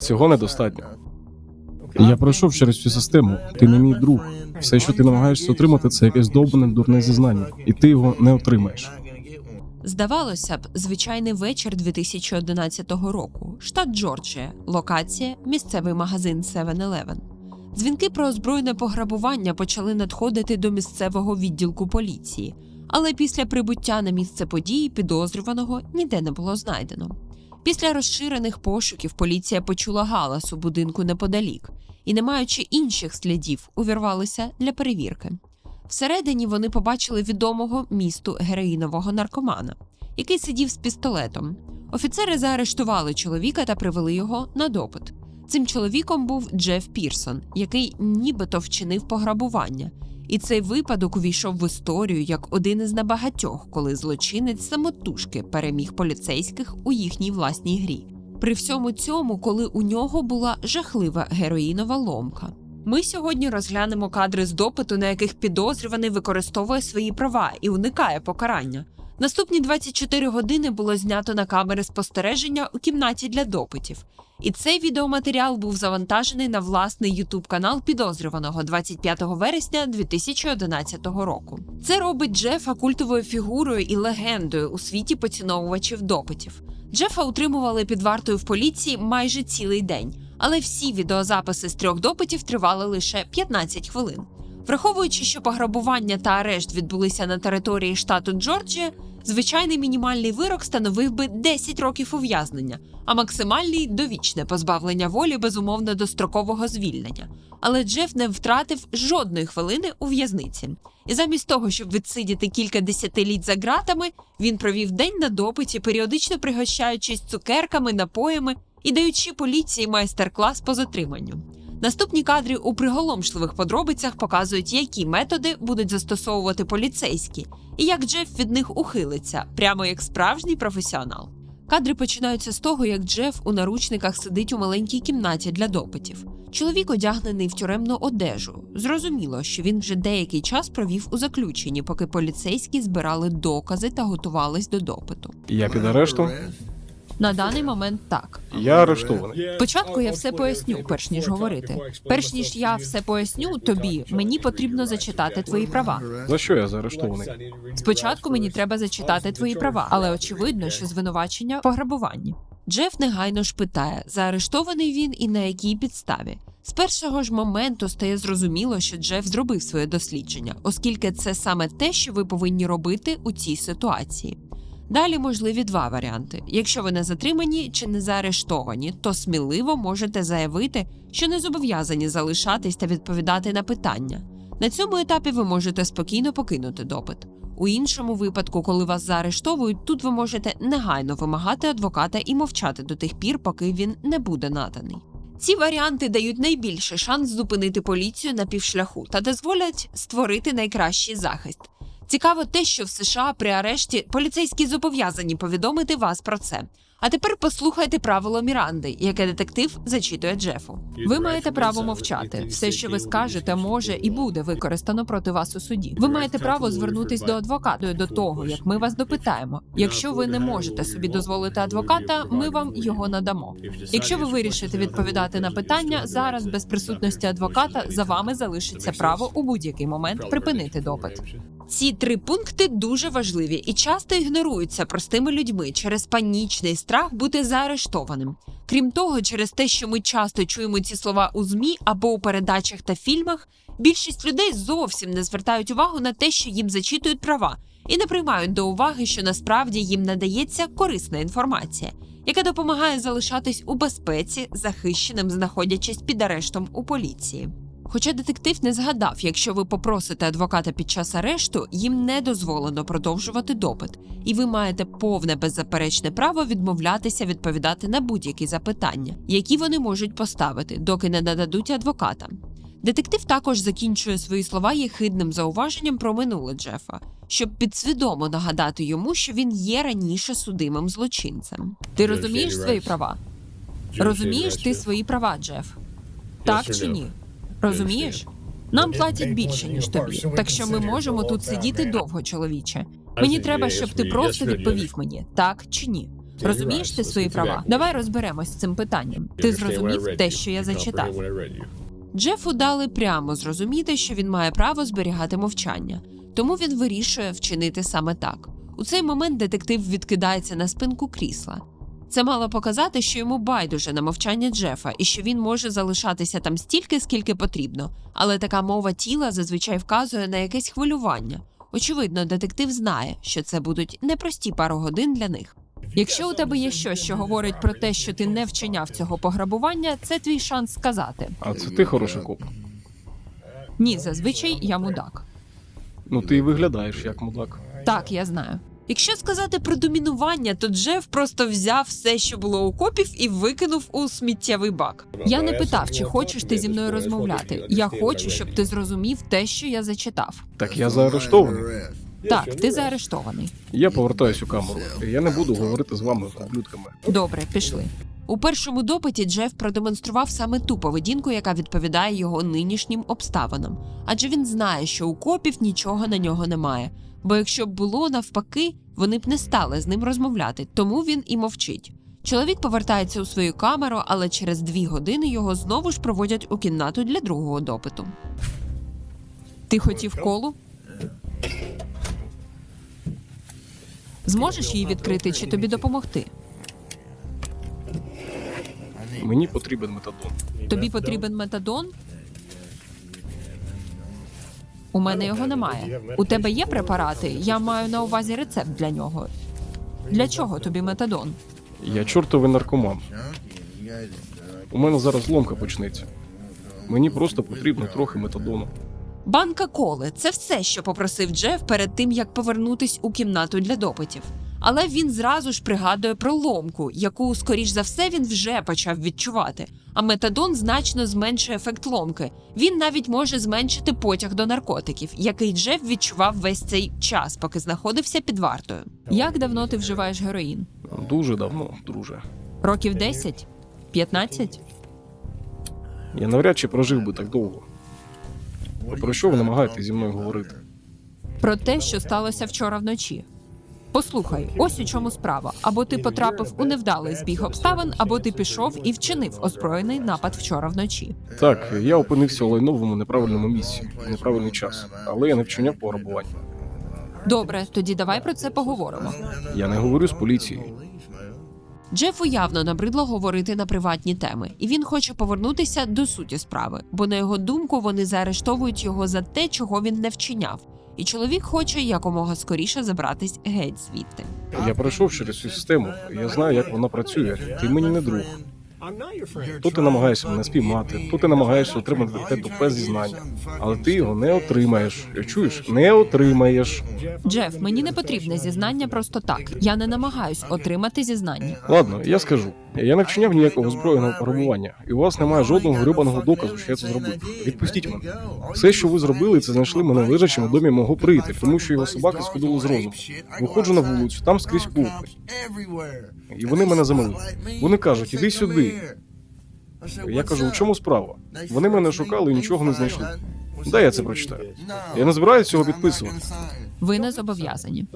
Цього недостатньо. Я пройшов через всю систему. Ти не мій друг. Все, що ти намагаєшся отримати, це якесь довбане дурне зізнання, і ти його не отримаєш. Здавалося б, звичайний вечір 2011 року. Штат Джорджія, локація, місцевий магазин 7-Eleven. Дзвінки про озброєне пограбування почали надходити до місцевого відділку поліції, але після прибуття на місце події підозрюваного ніде не було знайдено. Після розширених пошуків поліція почула галас у будинку неподалік і, не маючи інших слідів, увірвалися для перевірки. Всередині вони побачили відомого місту героїнового наркомана, який сидів з пістолетом. Офіцери заарештували чоловіка та привели його на допит. Цим чоловіком був Джеф Пірсон, який нібито вчинив пограбування. І цей випадок увійшов в історію як один із небагатьох, коли злочинець самотужки переміг поліцейських у їхній власній грі. При всьому цьому, коли у нього була жахлива героїнова ломка. Ми сьогодні розглянемо кадри з допиту, на яких підозрюваний використовує свої права і уникає покарання. Наступні 24 години було знято на камери спостереження у кімнаті для допитів. І цей відеоматеріал був завантажений на власний ютуб канал підозрюваного 25 вересня 2011 року. Це робить Джефа культовою фігурою і легендою у світі поціновувачів допитів. Джефа утримували під вартою в поліції майже цілий день, але всі відеозаписи з трьох допитів тривали лише 15 хвилин. Враховуючи, що пограбування та арешт відбулися на території штату Джорджія, звичайний мінімальний вирок становив би 10 років ув'язнення, а максимальний довічне позбавлення волі безумовно дострокового звільнення. Але Джеф не втратив жодної хвилини у в'язниці. І замість того, щоб відсидіти кілька десятиліть за ґратами, він провів день на допиті, періодично пригощаючись цукерками, напоями і даючи поліції майстер-клас по затриманню. Наступні кадри у приголомшливих подробицях показують, які методи будуть застосовувати поліцейські, і як Джеф від них ухилиться, прямо як справжній професіонал. Кадри починаються з того, як Джеф у наручниках сидить у маленькій кімнаті для допитів. Чоловік одягнений в тюремну одежу. Зрозуміло, що він вже деякий час провів у заключенні, поки поліцейські збирали докази та готувались до допиту. Я під арештом. На даний момент так. Я арештований. Спочатку я все поясню, перш ніж говорити. Перш ніж я все поясню тобі, мені потрібно зачитати твої права. За що я заарештований? Спочатку мені треба зачитати твої права, але очевидно, що звинувачення в пограбуванні. Джеф негайно ж питає, заарештований він і на якій підставі. З першого ж моменту стає зрозуміло, що Джеф зробив своє дослідження, оскільки це саме те, що ви повинні робити у цій ситуації. Далі можливі два варіанти: якщо ви не затримані чи не заарештовані, то сміливо можете заявити, що не зобов'язані залишатись та відповідати на питання. На цьому етапі ви можете спокійно покинути допит. У іншому випадку, коли вас заарештовують, тут ви можете негайно вимагати адвоката і мовчати до тих пір, поки він не буде наданий. Ці варіанти дають найбільший шанс зупинити поліцію на півшляху та дозволять створити найкращий захист. Цікаво те, що в США при арешті поліцейські зобов'язані повідомити вас про це. А тепер послухайте правило Міранди, яке детектив зачитує Джефу. Ви маєте право мовчати. Все, що ви скажете, може і буде використано проти вас у суді. Ви маєте право звернутись до адвоката до того, як ми вас допитаємо. Якщо ви не можете собі дозволити адвоката, ми вам його надамо. Якщо ви вирішите відповідати на питання, зараз без присутності адвоката за вами залишиться право у будь-який момент припинити допит. Ці три пункти дуже важливі і часто ігноруються простими людьми через панічний страх бути заарештованим. Крім того, через те, що ми часто чуємо ці слова у змі або у передачах та фільмах, більшість людей зовсім не звертають увагу на те, що їм зачитують права, і не приймають до уваги, що насправді їм надається корисна інформація, яка допомагає залишатись у безпеці, захищеним, знаходячись під арештом у поліції. Хоча детектив не згадав, якщо ви попросите адвоката під час арешту, їм не дозволено продовжувати допит, і ви маєте повне беззаперечне право відмовлятися відповідати на будь-які запитання, які вони можуть поставити, доки не нададуть адвоката. Детектив також закінчує свої слова єхидним зауваженням про минуле Джефа, щоб підсвідомо нагадати йому, що він є раніше судимим злочинцем. Ти розумієш свої права? Розумієш ти свої права, Джеф? Так чи ні? Розумієш? Нам платять більше, ніж тобі, так що ми можемо тут сидіти довго, чоловіче. Мені треба, щоб ти просто відповів мені, так чи ні. Розумієш ти свої права? Давай розберемось з цим питанням. Ти зрозумів те, що я зачитав. Джефу дали прямо зрозуміти, що він має право зберігати мовчання, тому він вирішує вчинити саме так. У цей момент детектив відкидається на спинку крісла. Це мало показати, що йому байдуже на мовчання Джефа і що він може залишатися там стільки, скільки потрібно, але така мова тіла зазвичай вказує на якесь хвилювання. Очевидно, детектив знає, що це будуть непрості пару годин для них. Якщо у тебе є щось, що говорить про те, що ти не вчиняв цього пограбування, це твій шанс сказати. А це ти хороший коп. Ні, зазвичай я мудак. Ну ти і виглядаєш як мудак. Так, я знаю. Якщо сказати про домінування, то Джеф просто взяв все, що було у копів, і викинув у сміттєвий бак. Я не питав, чи хочеш ти зі мною розмовляти. Я хочу, щоб ти зрозумів те, що я зачитав. Так я заарештований. Так, ти заарештований. Я повертаюсь у камеру. Я не буду говорити з вами ублюдками. Добре, пішли. У першому допиті Джеф продемонстрував саме ту поведінку, яка відповідає його нинішнім обставинам. Адже він знає, що у копів нічого на нього немає. Бо якщо б було навпаки, вони б не стали з ним розмовляти, тому він і мовчить. Чоловік повертається у свою камеру, але через дві години його знову ж проводять у кімнату для другого допиту. Ти хотів колу? Зможеш її відкрити чи тобі допомогти? Мені потрібен метадон. Тобі потрібен метадон? У мене його немає. У тебе є препарати? Я маю на увазі рецепт для нього. Для чого тобі метадон? Я чортовий наркоман. У мене зараз ломка почнеться. Мені просто потрібно трохи метадону. Банка коли це все, що попросив Джеф перед тим, як повернутись у кімнату для допитів. Але він зразу ж пригадує про ломку, яку, скоріш за все, він вже почав відчувати. А метадон значно зменшує ефект ломки. Він навіть може зменшити потяг до наркотиків, який Джеф відчував весь цей час, поки знаходився під вартою. Як давно ти вживаєш героїн? Дуже давно, друже. Років 10? 15? Я навряд чи прожив би так довго. Про що ви намагаєтесь зі мною говорити? Про те, що сталося вчора вночі. Послухай, ось у чому справа. Або ти потрапив у невдалий збіг обставин, або ти пішов і вчинив озброєний напад вчора вночі. Так, я опинився у лайновому неправильному місці, в неправильний час, але я не вчиняв пограбування. Добре, тоді давай про це поговоримо. Я не говорю з поліцією. Джефу явно набридло говорити на приватні теми, і він хоче повернутися до суті справи, бо на його думку вони заарештовують його за те, чого він не вчиняв. І чоловік хоче якомога скоріше забратись геть звідти. Я пройшов через цю систему. Я знаю, як вона працює. Ти мені не друг. То ти намагаєшся мене спіймати, то ти намагаєшся отримати те тупе зізнання, але ти його не отримаєш. Чуєш? Не отримаєш. Джеф, мені не потрібне зізнання просто так. Я не намагаюсь отримати зізнання. Ладно, я скажу. Я не вчиняв ніякого збройного пограбування, і у вас немає жодного грибаного доказу, що я це зробив. Відпустіть мене. Все, що ви зробили, це знайшли мене лежачим у домі мого приятеля, тому що його собаки сходили з розуму. Виходжу на вулицю, там скрізь купи. І вони мене замили. Вони кажуть, іди сюди. Я кажу, у чому справа? Вони мене шукали і нічого не знайшли. Дай я це прочитаю. Я не збираюся цього підписувати. Ви не зобов'язані.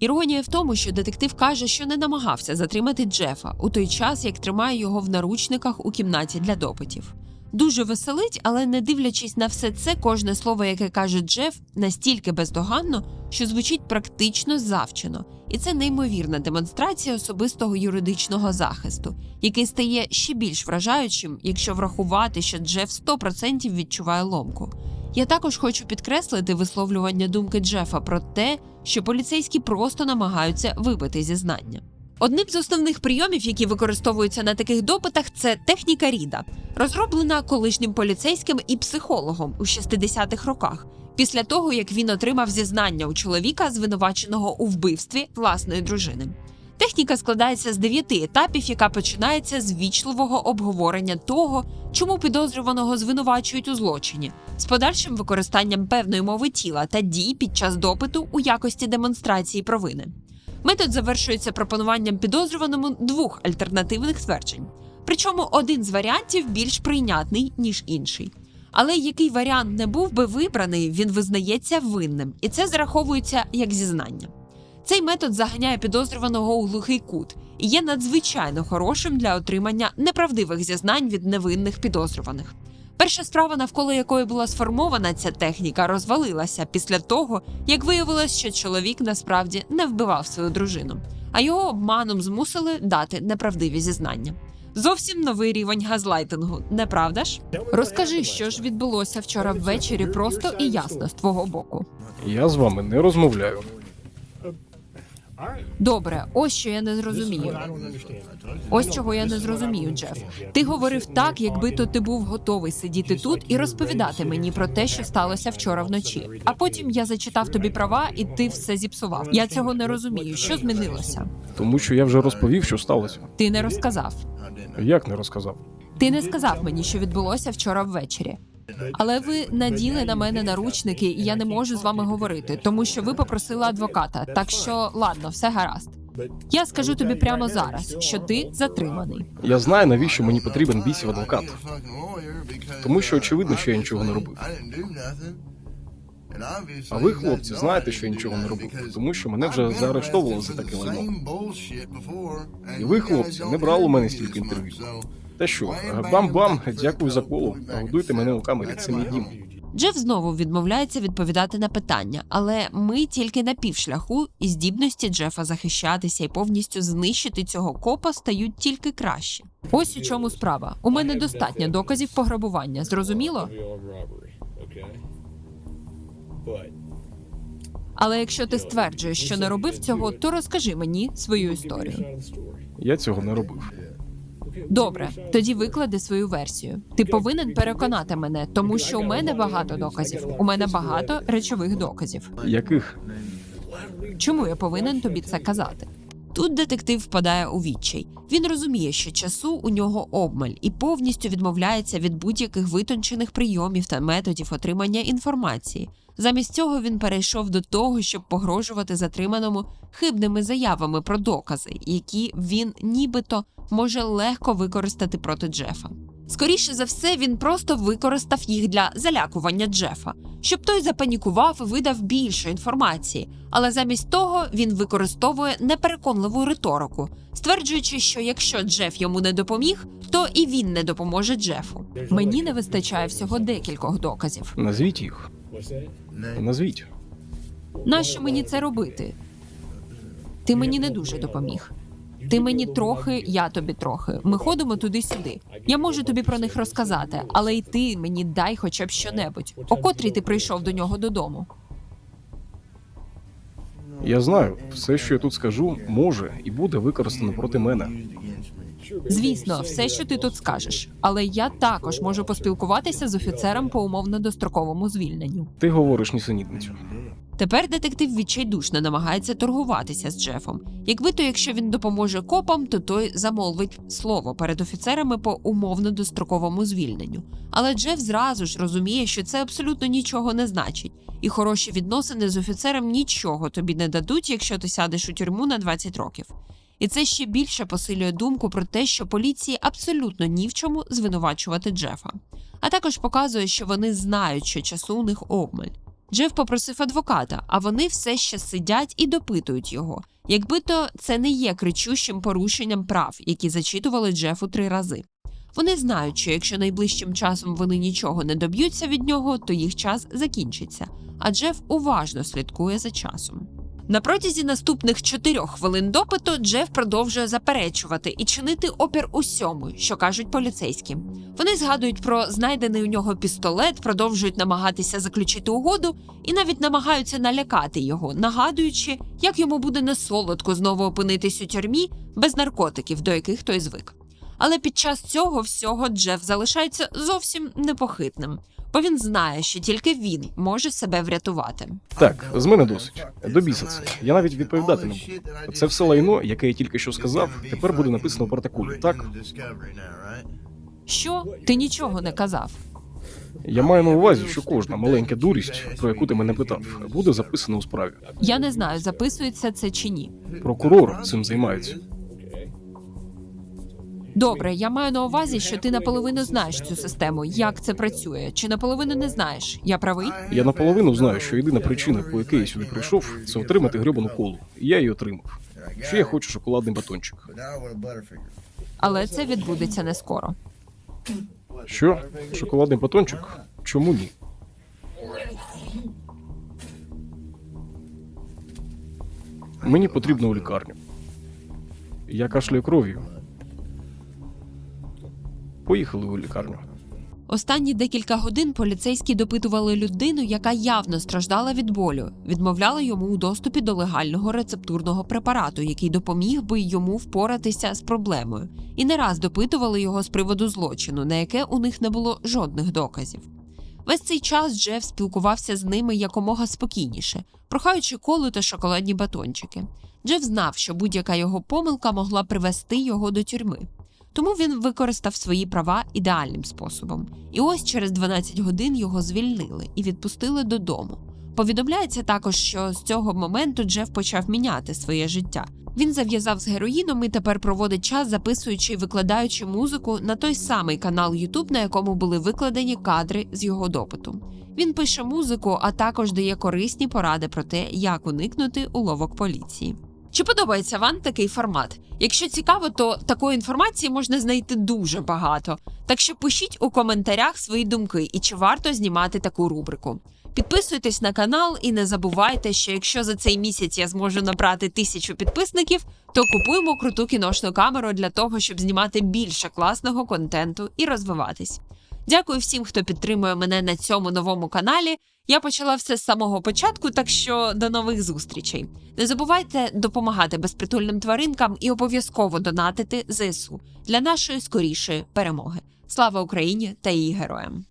Іронія в тому, що детектив каже, що не намагався затримати Джефа у той час, як тримає його в наручниках у кімнаті для допитів. Дуже веселить, але не дивлячись на все це, кожне слово, яке каже Джеф, настільки бездоганно, що звучить практично завчено, і це неймовірна демонстрація особистого юридичного захисту, який стає ще більш вражаючим, якщо врахувати, що Джеф 100% відчуває ломку. Я також хочу підкреслити висловлювання думки Джефа про те, що поліцейські просто намагаються вибити зізнання. Одним з основних прийомів, які використовуються на таких допитах, це техніка Ріда, розроблена колишнім поліцейським і психологом у 60-х роках, після того як він отримав зізнання у чоловіка, звинуваченого у вбивстві власної дружини. Техніка складається з дев'яти етапів, яка починається з вічливого обговорення того, чому підозрюваного звинувачують у злочині, з подальшим використанням певної мови тіла та дій під час допиту у якості демонстрації провини. Метод завершується пропонуванням підозрюваному двох альтернативних тверджень. Причому один з варіантів більш прийнятний, ніж інший. Але який варіант не був би вибраний, він визнається винним, і це зараховується як зізнання. Цей метод заганяє підозрюваного у глухий кут і є надзвичайно хорошим для отримання неправдивих зізнань від невинних підозрюваних. Перша справа, навколо якої була сформована ця техніка, розвалилася після того, як виявилось, що чоловік насправді не вбивав свою дружину, а його обманом змусили дати неправдиві зізнання. Зовсім новий рівень газлайтингу, не правда ж? Розкажи, що ж відбулося вчора ввечері, просто і ясно з твого боку. Я з вами не розмовляю. Добре, ось що я не зрозумію. Ось чого я не зрозумію, Джеф. Ти говорив так, якби то ти був готовий сидіти тут і розповідати мені про те, що сталося вчора вночі. А потім я зачитав тобі права, і ти все зіпсував. Я цього не розумію. Що змінилося? Тому що я вже розповів, що сталося. Ти не розказав. Як не розказав? Ти не сказав мені, що відбулося вчора ввечері. Але ви наділи на мене наручники, і я не можу з вами говорити, тому що ви попросили адвоката. Так що ладно, все гаразд. Я скажу тобі прямо зараз, що ти затриманий. Я знаю, навіщо мені потрібен бісів адвокат. Тому що очевидно, що я нічого не робив. А ви, хлопці, знаєте, що я нічого не робив, тому що мене вже заарештовували за таке лайно. І ви, хлопці, не брали у мене стільки інтерв'ю. Та що, бам-бам, дякую за коло. Годуйте мене у камері, це мій дім. Джеф знову відмовляється відповідати на питання, але ми тільки на півшляху, і здібності Джефа захищатися і повністю знищити цього копа стають тільки краще. Ось у чому справа. У мене достатньо доказів пограбування. Зрозуміло? Але якщо ти стверджуєш, що не робив цього, то розкажи мені свою історію. Я цього не робив. Добре, тоді виклади свою версію. Ти повинен переконати мене, тому що у мене багато доказів. У мене багато речових доказів. Яких? Чому я повинен тобі це казати? Тут детектив впадає у відчай. Він розуміє, що часу у нього обмаль і повністю відмовляється від будь-яких витончених прийомів та методів отримання інформації. Замість цього він перейшов до того, щоб погрожувати затриманому хибними заявами про докази, які він нібито може легко використати проти Джефа. Скоріше за все, він просто використав їх для залякування Джефа, щоб той запанікував і видав більше інформації. Але замість того він використовує непереконливу риторику, стверджуючи, що якщо Джеф йому не допоміг, то і він не допоможе Джефу. Мені не вистачає всього декількох доказів. Назвіть їх. Назвіть. Нащо мені це робити? Ти мені не дуже допоміг. Ти мені трохи, я тобі трохи. Ми ходимо туди-сюди. Я можу тобі про них розказати, але й ти мені дай хоча б щонебудь. О котрій ти прийшов до нього додому. Я знаю, все, що я тут скажу, може і буде використано проти мене. Звісно, все, що ти тут скажеш. Але я також можу поспілкуватися з офіцером по умовно достроковому звільненню. Ти говориш нісенітницю. Тепер детектив відчайдушно намагається торгуватися з Джефом. Якби то, якщо він допоможе копам, то той замолвить слово перед офіцерами по умовно достроковому звільненню. Але Джеф зразу ж розуміє, що це абсолютно нічого не значить, і хороші відносини з офіцером нічого тобі не дадуть, якщо ти сядеш у тюрму на 20 років. І це ще більше посилює думку про те, що поліції абсолютно ні в чому звинувачувати Джефа. А також показує, що вони знають, що часу у них обмаль. Джеф попросив адвоката, а вони все ще сидять і допитують його. Якби то це не є кричущим порушенням прав, які зачитували Джефу три рази. Вони знають, що якщо найближчим часом вони нічого не доб'ються від нього, то їх час закінчиться. А Джеф уважно слідкує за часом. На протязі наступних чотирьох хвилин допиту Джеф продовжує заперечувати і чинити опір усьому, що кажуть поліцейські. Вони згадують про знайдений у нього пістолет, продовжують намагатися заключити угоду і навіть намагаються налякати його, нагадуючи, як йому буде несолодко знову опинитись у тюрмі без наркотиків, до яких той звик. Але під час цього всього Джеф залишається зовсім непохитним, бо він знає, що тільки він може себе врятувати. Так, з мене досить. До біса це. Я навіть відповідати не буду. Це все лайно, яке я тільки що сказав, тепер буде написано в протоколі. Так, Що ти нічого не казав? я маю на увазі, що кожна маленька дурість, про яку ти мене питав, буде записана у справі. Я не знаю, записується це чи ні. Прокурор цим займається. Добре, я маю на увазі, що ти наполовину знаєш цю систему, як це працює, чи наполовину не знаєш. Я правий? Я наполовину знаю, що єдина причина, по якій я сюди прийшов, це отримати гребану колу. І я її отримав. Ще я хочу шоколадний батончик. Але це відбудеться не скоро. Що? Шоколадний батончик? Чому ні? Мені потрібно у лікарню. Я кашляю кров'ю. Поїхали у лікарню. Останні декілька годин поліцейські допитували людину, яка явно страждала від болю, відмовляли йому у доступі до легального рецептурного препарату, який допоміг би йому впоратися з проблемою, і не раз допитували його з приводу злочину, на яке у них не було жодних доказів. Весь цей час Джеф спілкувався з ними якомога спокійніше, прохаючи колу та шоколадні батончики. Джеф знав, що будь-яка його помилка могла привести його до тюрми. Тому він використав свої права ідеальним способом. І ось через 12 годин його звільнили і відпустили додому. Повідомляється також, що з цього моменту Джеф почав міняти своє життя. Він зав'язав з героїном і тепер проводить час, записуючи і викладаючи музику на той самий канал YouTube, на якому були викладені кадри з його допиту. Він пише музику, а також дає корисні поради про те, як уникнути уловок поліції. Чи подобається вам такий формат? Якщо цікаво, то такої інформації можна знайти дуже багато. Так що пишіть у коментарях свої думки і чи варто знімати таку рубрику. Підписуйтесь на канал і не забувайте, що якщо за цей місяць я зможу набрати тисячу підписників, то купуємо круту кіношну камеру для того, щоб знімати більше класного контенту і розвиватись. Дякую всім, хто підтримує мене на цьому новому каналі. Я почала все з самого початку, так що до нових зустрічей. Не забувайте допомагати безпритульним тваринкам і обов'язково донатити ЗСУ для нашої скорішої перемоги. Слава Україні та її героям!